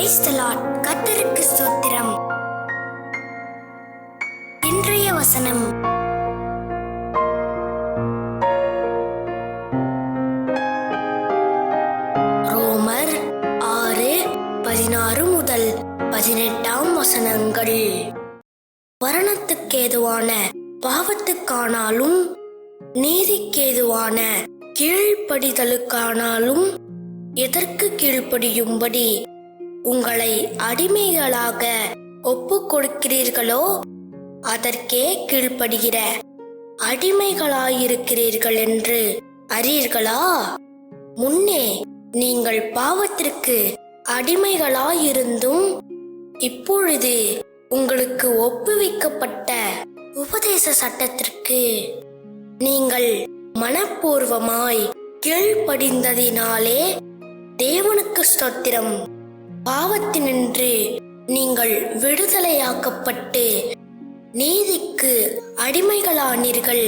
Praise the Lord. ஸ்தோத்திரம். இன்றைய வசனம். ரோமர் ஆறு பதினாறு முதல் பதினெட்டாம் வசனங்கள். மரணத்துக்கேதுவான பாவத்துக்கானாலும் நீதிக்கேதுவான கீழ்ப்படிதலுக்கானாலும் எதற்கு கீழ்ப்படியும்படி? உங்களை அடிமைகளாக ஒப்புக் கொடுக்கிறீர்களோ அதற்கே கீழ்ப்படுகிற அடிமைகளாயிருக்கிறீர்கள் என்று அறியீர்களா? முன்னே நீங்கள் பாவத்திற்கு அடிமைகளாயிருந்தும் இப்பொழுது உங்களுக்கு ஒப்புவிக்கப்பட்ட உபதேச சட்டத்திற்கு நீங்கள் மனப்பூர்வமாய் கீழ்ப்படிந்ததினாலே தேவனுக்கு ஸ்தோத்திரம். பாவத்தினின்று நீங்கள் விடுதலையாக்கப்பட்டு நீதிக்கு அடிமைகளானீர்கள்.